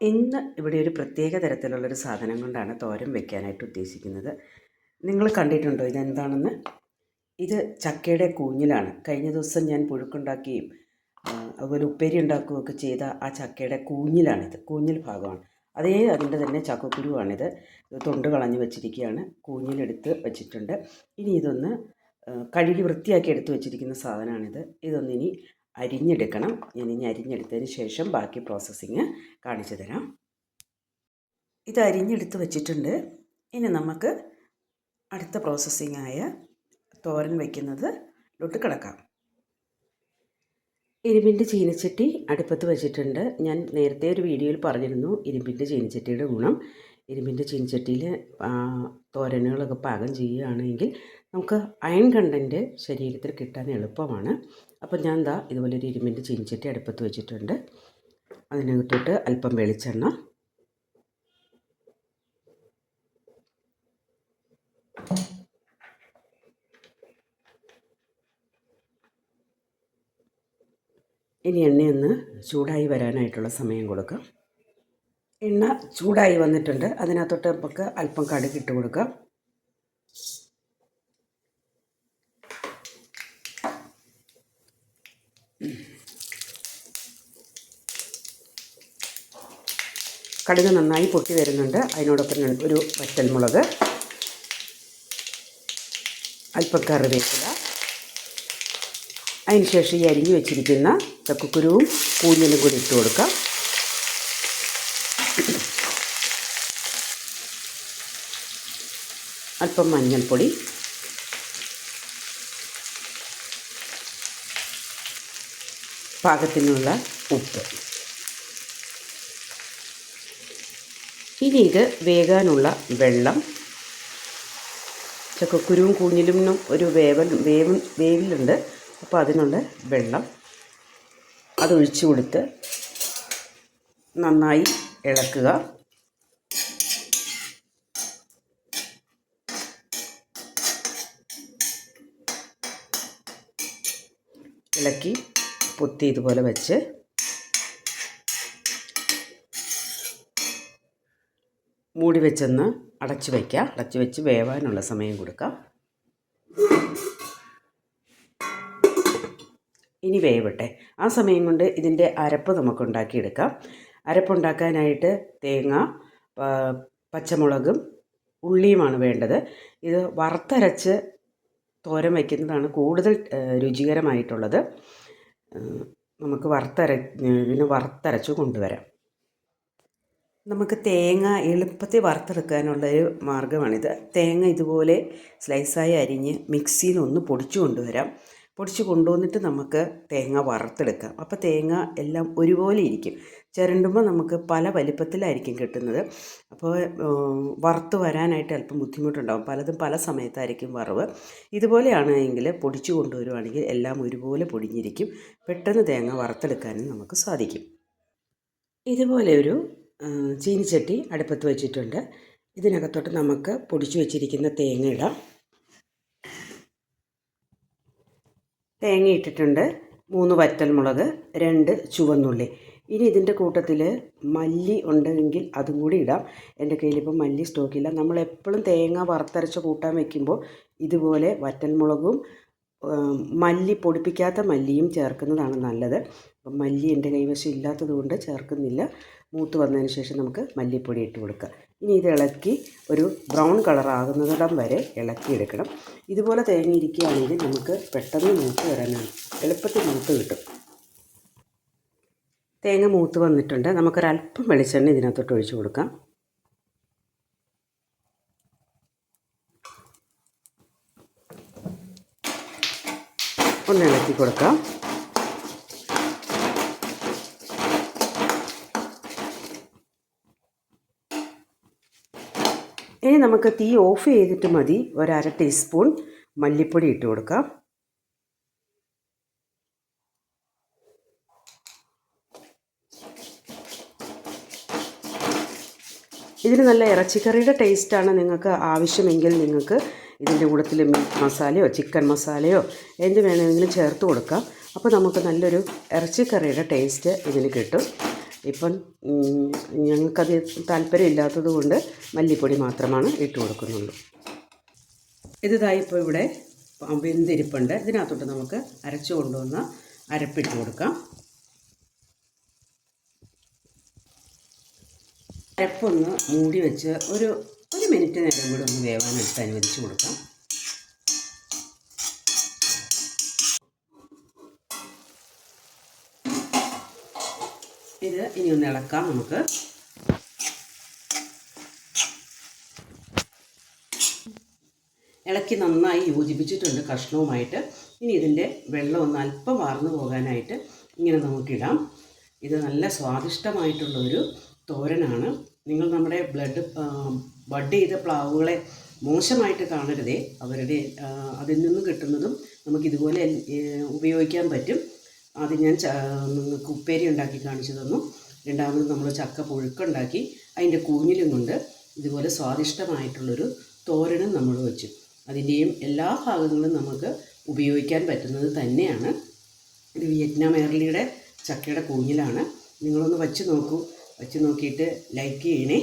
ഇന്ന് ഇവിടെ ഒരു പ്രത്യേക തരത്തിലുള്ളൊരു സാധനം കൊണ്ടാണ് തോരൻ വെക്കാനായിട്ട് ഉദ്ദേശിക്കുന്നത്. നിങ്ങൾ കണ്ടിട്ടുണ്ടോ ഇതെന്താണെന്ന്? ഇത് ചക്കയുടെ കൂഞ്ഞിലാണ്. കഴിഞ്ഞ ദിവസം ഞാൻ പുഴുക്കുണ്ടാക്കുകയും അതുപോലെ ഉപ്പേരി ഉണ്ടാക്കുകയൊക്കെ ചെയ്ത ആ ചക്കയുടെ കൂഞ്ഞിലാണിത്. കൂഞ്ഞിൽ ഭാഗമാണ്. അതേ അതിന്റെ തന്നെ ചക്കക്കുരുവാണിത്. തൊണ്ട് കളഞ്ഞ് വെച്ചിരിക്കുകയാണ്. കൂഞ്ഞിലെടുത്ത് വെച്ചിട്ടുണ്ട്. ഇനി ഇതൊന്ന് കഴുകി വൃത്തിയാക്കി എടുത്ത് വെച്ചിരിക്കുന്ന സാധനമാണിത്. ഇതൊന്നിനി അരിഞ്ഞെടുക്കണം. ഞാൻ ഇനി അരിഞ്ഞെടുത്തതിന് ശേഷം ബാക്കി പ്രോസസ്സിങ് കാണിച്ചു തരാം. ഇത് അരിഞ്ഞെടുത്ത് വച്ചിട്ടുണ്ട്. ഇനി നമുക്ക് അടുത്ത പ്രോസസ്സിങ്ങായ തോരൻ വയ്ക്കുന്നത് ലോട്ട് കിടക്കാം. ഇരുമ്പിന്റെ ചീനച്ചട്ടി അടുപ്പത്ത് വെച്ചിട്ടുണ്ട്. ഞാൻ നേരത്തെ ഒരു വീഡിയോയിൽ പറഞ്ഞിരുന്നു ഇരുമ്പിന്റെ ചീനച്ചട്ടിയുടെ ഗുണം. ഇരുമ്പിന്റെ ചീനച്ചട്ടിയിൽ തോരനുകളൊക്കെ പാകം ചെയ്യുകയാണെങ്കിൽ നമുക്ക് അയൺ കണ്ടന്റ് ശരീരത്തിൽ കിട്ടാൻ എളുപ്പമാണ്. അപ്പം ഞാൻ എന്താ ഇതുപോലെ ഒരു ഇരുമ്പിന്റെ ചീനിച്ചട്ടി അടുപ്പത്ത് വെച്ചിട്ടുണ്ട്. അതിനകത്തോട്ട് അല്പം വെളിച്ചെണ്ണ. ഇനി എണ്ണയൊന്ന് ചൂടായി വരാനായിട്ടുള്ള സമയം കൊടുക്കാം. എണ്ണ ചൂടായി വന്നിട്ടുണ്ട്. അതിനകത്തോട്ട് നമുക്ക് അല്പം കടുകിട്ട് കൊടുക്കാം. കടുക് നന്നായി പൊട്ടി വരുന്നുണ്ട്. അതിനോടൊപ്പം ഒരു വറ്റൽമുളക് അല്പം കറിവേപ്പില അതിനുശേഷം ഈ അരിഞ്ഞു വെച്ചിരിക്കുന്ന ചക്കക്കുരുവും കൂഞ്ഞിലും കൂടി ഇട്ട് കൊടുക്കാം. അല്പം മഞ്ഞൾപ്പൊടി പാകത്തിനുള്ള ഉപ്പ്. ഇനി ഇത് വേകാനുള്ള വെള്ളം. ചക്കക്കുരുവും കൂഞ്ഞിലും ഒരു വേവൽ വേവ് വേവിലുണ്ട്. അപ്പോൾ അതിനുള്ള വെള്ളം അതൊഴിച്ചു കൊടുത്ത് നന്നായി ഇളക്കുക. ഇളക്കി പൊത്തി ഇതുപോലെ വെച്ച് മൂടി വെച്ചെന്ന് അടച്ചു വയ്ക്കുക അടച്ചു വെച്ച് വേവാനുള്ള സമയം കൊടുക്കാം. ഇനി വേവട്ടെ. ആ സമയം കൊണ്ട് ഇതിന്റെ അരപ്പ് നമുക്ക് ഉണ്ടാക്കിയെടുക്കാം അരപ്പുണ്ടാക്കാനായിട്ട് തേങ്ങ പച്ചമുളകും ഉള്ളിയുമാണ് വേണ്ടത്. ഇത് വറുത്തരച്ച് തോരൻ വയ്ക്കുന്നതാണ് കൂടുതൽ രുചികരമായിട്ടുള്ളത്. നമുക്ക് വറുത്തര ഇതിന് വറുത്തരച്ച് കൊണ്ടുവരാം. നമുക്ക് തേങ്ങ എളുപ്പത്തിൽ വറുത്തെടുക്കാനുള്ള ഒരു മാർഗമാണിത് തേങ്ങ ഇതുപോലെ സ്ലൈസായി അരിഞ്ഞ് മിക്സിയിൽ ഒന്ന് പൊടിച്ചു കൊണ്ടുവരാം. പൊടിച്ച് കൊണ്ടുവന്നിട്ട് നമുക്ക് തേങ്ങ വറുത്തെടുക്കാം. അപ്പോൾ തേങ്ങ എല്ലാം ഒരുപോലെ ഇരിക്കും. ചിരണ്ടുമ്പോൾ നമുക്ക് പല വലിപ്പത്തിലായിരിക്കും കിട്ടുന്നത്. അപ്പോൾ വറുത്ത് വരാനായിട്ട് അല്പം ബുദ്ധിമുട്ടുണ്ടാകും പലതും പല സമയത്തായിരിക്കും വറവ്. ഇതുപോലെയാണ് എങ്കിൽ പൊടിച്ചു കൊണ്ടുവരുവാണെങ്കിൽ എല്ലാം ഒരുപോലെ പൊടിഞ്ഞിരിക്കും. പെട്ടെന്ന് തേങ്ങ വറുത്തെടുക്കാനും നമുക്ക് സാധിക്കും. ഇതുപോലെ ഒരു ചീനിച്ചട്ടി അടുപ്പത്ത് വെച്ചിട്ടുണ്ട്. ഇതിനകത്തോട്ട് നമുക്ക് പൊടിച്ചു വെച്ചിരിക്കുന്ന തേങ്ങ ഇടാം. തേങ്ങ ഇട്ടിട്ടുണ്ട്. മൂന്ന് വറ്റൽമുളക് രണ്ട് ചുവന്നുള്ളി. ഇനി ഇതിന്റെ കൂട്ടത്തിൽ മല്ലി ഉണ്ടെങ്കിൽ അതും കൂടി ഇടാം. എന്റെ കയ്യിലിപ്പോൾ മല്ലി സ്റ്റോക്കില്ല. നമ്മൾ എപ്പോഴും തേങ്ങ വറുത്തരച്ച് കൂട്ടാൻ വെക്കുമ്പോൾ ഇതുപോലെ വറ്റൽമുളകും മല്ലി പൊടിപ്പിക്കാത്ത മല്ലിയും ചേർക്കുന്നതാണ് നല്ലത്. അപ്പം മല്ലി എന്റെ കൈവശം ഇല്ലാത്തത് കൊണ്ട് ചേർക്കുന്നില്ല. മൂത്ത് വന്നതിന് ശേഷം നമുക്ക് മല്ലിപ്പൊടി ഇട്ട് കൊടുക്കുക. ഇനി ഇത് ഇളക്കി ഒരു ബ്രൗൺ കളർ ആകുന്നിടം വരെ ഇളക്കിയെടുക്കണം. ഇതുപോലെ തേങ്ങ ഇരിക്കുകയാണെങ്കിൽ നമുക്ക് പെട്ടെന്ന് മൂത്ത് വരാനാണ്. എളുപ്പത്തിൽ മൂത്ത് കിട്ടും. തേങ്ങ മൂത്ത് വന്നിട്ടുണ്ട്. നമുക്കൊരല്പം വെളിച്ചെണ്ണ ഇതിനകത്തോട്ട് ഒഴിച്ച് കൊടുക്കാം. ഒന്ന് ഇളക്കി കൊടുക്കാം. ഇനി നമുക്ക് തീ ഓഫ് ചെയ്തിട്ട് മതി. ഒരര ടീസ്പൂൺ മല്ലിപ്പൊടി ഇട്ട് കൊടുക്കാം. ഇതിന് നല്ല ഇറച്ചിക്കറിയുടെ ടേസ്റ്റാണ് നിങ്ങൾക്ക് ആവശ്യമെങ്കിൽ നിങ്ങൾക്ക് ഇതിന്റെ കൂട്ടത്തിൽ മീറ്റ് മസാലയോ ചിക്കൻ മസാലയോ എന്ത് വേണമെങ്കിലും ചേർത്ത് കൊടുക്കാം. അപ്പോൾ നമുക്ക് നല്ലൊരു ഇറച്ചിക്കറിയുടെ ടേസ്റ്റ് ഇതിന് കിട്ടും. ഇപ്പം ഞങ്ങൾക്കത് ഞങ്ങൾക്കത് താല്പര്യമില്ലാത്തത് കൊണ്ട് മല്ലിപ്പൊടി മാത്രമാണ് ഇട്ട് കൊടുക്കുന്നുള്ളൂ. ഇതായി ഇപ്പോൾ ഇവിടെ വെന്തിരിപ്പുണ്ട്. ഇതിനകത്തോട്ട് നമുക്ക് അരച്ചു കൊണ്ടുവന്ന അരപ്പിട്ട് കൊടുക്കാം. അരപ്പൊന്ന് മൂടി വെച്ച് ഒരു ഒരു മിനിറ്റ് നേരം കൂടെ ഒന്ന് വേവാനായിട്ട് അനുവദിച്ച് കൊടുക്കാം. ഇത് ഇനി ഒന്ന് ഇളക്കാം നമുക്ക്. ഇളക്കി നന്നായി യോജിപ്പിച്ചിട്ടുണ്ട് കഷ്ണവുമായിട്ട്. ഇനി ഇതിന്റെ വെള്ളം ഒന്ന് അല്പം വാർന്നു പോകാനായിട്ട് ഇങ്ങനെ നമുക്കിടാം. ഇത് നല്ല സ്വാദിഷ്ടമായിട്ടുള്ള ഒരു തോരനാണ്. നിങ്ങൾ നമ്മുടെ ബ്ലഡ് ബഡ് ചെയ്ത പ്ലാവുകളെ മോശമായിട്ട് കാണരുതേ. അവരുടെ അതിൽ നിന്നും കിട്ടുന്നതും നമുക്കിതുപോലെ ഉപയോഗിക്കാൻ പറ്റും. ആദ്യം ഞാൻ നിങ്ങൾക്ക് ഉപ്പേരി ഉണ്ടാക്കി കാണിച്ചു തന്നു. രണ്ടാമത് നമ്മൾ ചക്ക പുഴുക്കുണ്ടാക്കി. അതിന്റെ കൂഞ്ഞിലും കൊണ്ട് ഇതുപോലെ സ്വാദിഷ്ടമായിട്ടുള്ളൊരു തോരണം നമ്മൾ വെച്ചു. അതിന്റെയും എല്ലാ ഭാഗങ്ങളും നമുക്ക് ഉപയോഗിക്കാൻ പറ്റുന്നത് തന്നെയാണ്. ഇത് വിയറ്റ്നാം എയർലിയുടെ ചക്കയുടെ കൂഞ്ഞിലാണ്. നിങ്ങളൊന്ന് വച്ച് നോക്കൂ. വച്ച് നോക്കിയിട്ട് ലൈക്ക് ചെയ്യണേ.